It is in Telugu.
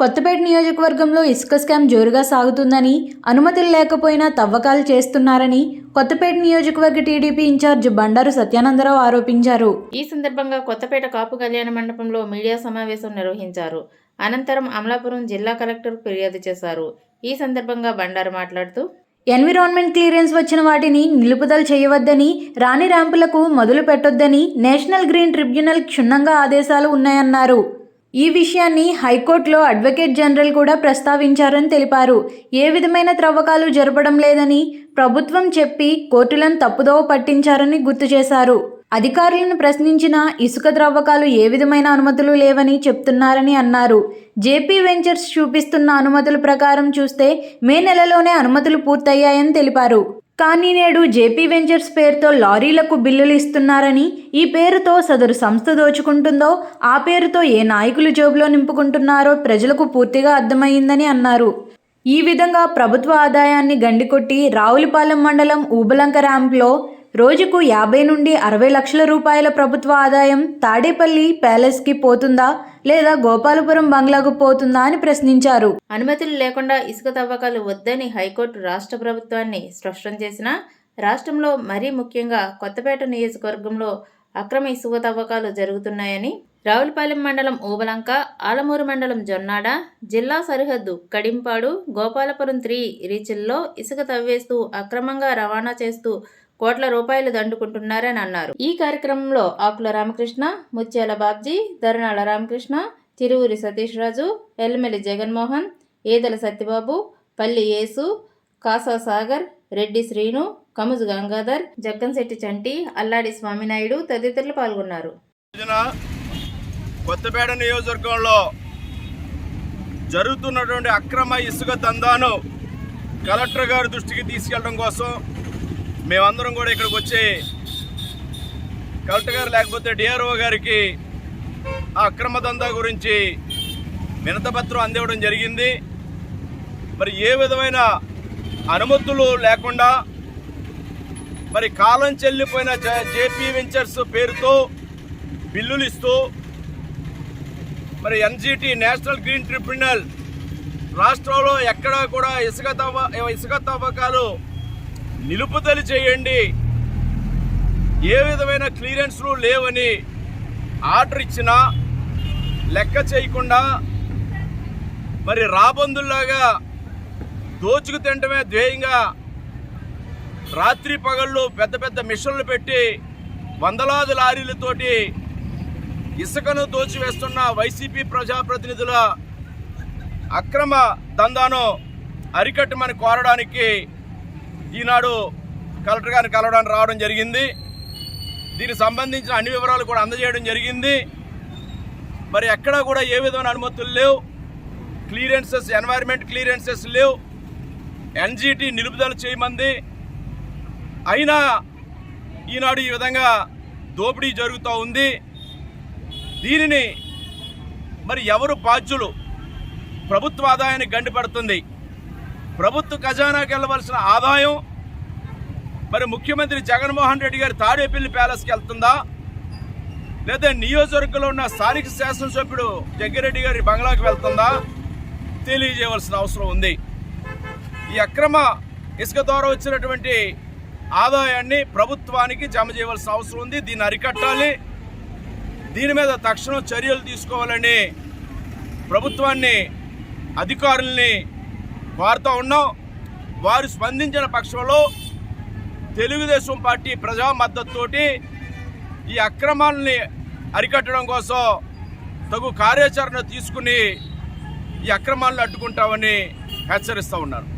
కొత్తపేట నియోజకవర్గంలో ఇసుక స్కామ్ జోరుగా సాగుతుందని అనుమతులు లేకపోయినా తవ్వకాలు చేస్తున్నారని కొత్తపేట నియోజకవర్గ టీడీపీ ఇన్ఛార్జ్ బండారు సత్యానందరావు ఆరోపించారు. ఈ సందర్భంగా కొత్తపేట కాపు కళ్యాణ మండపంలో మీడియా సమావేశం నిర్వహించారు. అనంతరం అమలాపురం జిల్లా కలెక్టర్ ఫిర్యాదు చేశారు. ఈ సందర్భంగా బండారు మాట్లాడుతూ ఎన్విరాన్మెంట్ క్లియరెన్స్ వచ్చిన వాటిని నిలుపుదల చేయవద్దని రాని ర్యాంపులకు మొదలు పెట్టొద్దని నేషనల్ గ్రీన్ ట్రిబ్యునల్ క్షుణ్ణంగా ఆదేశాలు ఉన్నాయన్నారు. ఈ విషయాన్ని హైకోర్టులో అడ్వకేట్ జనరల్ కూడా ప్రస్తావించారని తెలిపారు. ఏ విధమైన త్రవ్వకాలు జరపడం లేదని ప్రభుత్వం చెప్పి కోర్టులను తప్పుదోవ పట్టించారని గుర్తు చేశారు. అధికారులను ప్రశ్నించిన ఇసుక త్రవ్వకాలు ఏ విధమైన అనుమతులు లేవని చెప్తున్నారని అన్నారు. జేపీ వెంచర్స్ చూపిస్తున్న అనుమతుల ప్రకారం చూస్తే మే నెలలోనే అనుమతులు పూర్తయ్యాయని తెలిపారు. కానీ నేడు జేపీ వెంచర్స్ పేరుతో లారీలకు బిల్లులు ఇస్తున్నారని ఈ పేరుతో సదరు సంస్థ దోచుకుంటుందో ఆ పేరుతో ఏ నాయకులు జోబులో నింపుకుంటున్నారో ప్రజలకు పూర్తిగా అర్థమైందని అన్నారు. ఈ విధంగా ప్రభుత్వ ఆదాయాన్ని గండికొట్టి రావులపాలెం మండలం ఊబలంక ర్యాంప్లో రోజుకు యాభై నుండి అరవై లక్షల రూపాయల ప్రభుత్వ ఆదాయం తాడేపల్లి ప్యాలెస్కి పోతుందా లేదా గోపాలపురం బంగ్లాకు పోతుందా అని ప్రశ్నించారు. అనుమతులు లేకుండా ఇసుక తవ్వకాలు వద్దని హైకోర్టు రాష్ట్ర ప్రభుత్వాన్ని స్పష్టం చేసిన రాష్ట్రంలో మరీ ముఖ్యంగా కొత్తపేట నియోజకవర్గంలో అక్రమ ఇసుక తవ్వకాలు జరుగుతున్నాయని రావులపాలెం మండలం ఊబలంక ఆలమూరు మండలం జొన్నాడ జిల్లా సరిహద్దు కడింపాడు గోపాలపురం త్రీ రీచుల్లో ఇసుక తవ్వేస్తూ అక్రమంగా రవాణా చేస్తూ కోట్ల రూపాయలు దండుకుంటున్నారని అన్నారు. ఈ కార్యక్రమంలో ఆకుల రామకృష్ణ ముత్యాల బాబ్జీ ధరణాల రామకృష్ణ తిరువురి సతీష్ రాజు ఎల్మెలి జగన్మోహన్ ఏదల సత్యబాబు పల్లి యేసు కాసా సాగర్ రెడ్డి శ్రీను కముజు గంగాధర్ జగ్గంశెట్టి చంటి అల్లాడి స్వామినాయుడు తదితరులు పాల్గొన్నారు. కొత్తపేట నియోజకవర్గంలో జరుగుతున్నటువంటి అక్రమ ఇసుక దందాను కలెక్టర్ గారి దృష్టికి తీసుకెళ్ళడం కోసం మేమందరం కూడా ఇక్కడికి వచ్చి కలెక్టర్ గారు లేకపోతే డిఆర్ఓ గారికి ఆ అక్రమ దందా గురించి వినతపత్రం అందివ్వడం జరిగింది. మరి ఏ విధమైన అనుమతులు లేకుండా మరి కాలం చెల్లిపోయిన జేపీ వెంచర్స్ పేరుతో బిల్లులు ఇస్తూ మరి ఎన్జిటి నేషనల్ గ్రీన్ ట్రిబ్యునల్ రాష్ట్రంలో ఎక్కడా కూడా ఇసుక తవ్వ ఇసుక తవ్వకాలు నిలుపుదల చేయండి. ఏ విధమైన క్లియరెన్స్లు లేవని ఆర్డర్ ఇచ్చినా లెక్క చేయకుండా మరి రాబందుల్లాగా దోచుకు తినటమే ధ్యేయంగా రాత్రి పగళ్ళు పెద్ద పెద్ద మిషన్లు పెట్టి వందలాది లారీలతోటి ఇసుకను దోచివేస్తున్న వైసీపీ ప్రజాప్రతినిధుల అక్రమ దందాను అరికట్టమని కోరడానికి ఈనాడు కలెక్టర్ గారిని కలవడానికి రావడం జరిగింది. దీనికి సంబంధించిన అన్ని వివరాలు కూడా అందజేయడం జరిగింది. మరి ఎక్కడా కూడా ఏ విధమైన అనుమతులు లేవు. క్లియరెన్సెస్ ఎన్వైర్మెంట్ క్లియరెన్సెస్ లేవు. ఎన్జీటీ నిలుపుదల చేయమంది. అయినా ఈనాడు ఈ విధంగా దోపిడీ జరుగుతూ ఉంది. దీనిని మరి ఎవరు బాధ్యులు? ప్రభుత్వ ఆదాయానికి గండిపడుతుంది. ప్రభుత్వ ఖజానాకి వెళ్ళవలసిన ఆదాయం. మరి ముఖ్యమంత్రి జగన్మోహన్ రెడ్డి గారి తాడేపల్లి ప్యాలెస్కి వెళ్తుందా? లేదా నియోజకవర్గంలో ఉన్న స్థానిక శాసనసభ్యుడు జగ్గిరెడ్డి గారి బంగ్లాకి వెళ్తుందా? తెలియజేయవలసిన అవసరం ఉంది. ఈ అక్రమ ఇసుక ద్వారా వచ్చినటువంటి ఆదాయాన్ని ప్రభుత్వానికి జమ చేయవలసిన అవసరం ఉంది. దీన్ని అరికట్టాలి. దీని మీద తక్షణం చర్యలు తీసుకోవాలని ప్రభుత్వాన్ని అధికారుల్ని వారితో ఉన్నాం. వారు స్పందించిన పక్షంలో తెలుగుదేశం పార్టీ ప్రజా మద్దతుతోటి ఈ అక్రమాలని అరికట్టడం కోసం తగు కార్యాచరణ తీసుకుని ఈ అక్రమాలను అడ్డుకుంటామని హెచ్చరిస్తూ ఉన్నారు.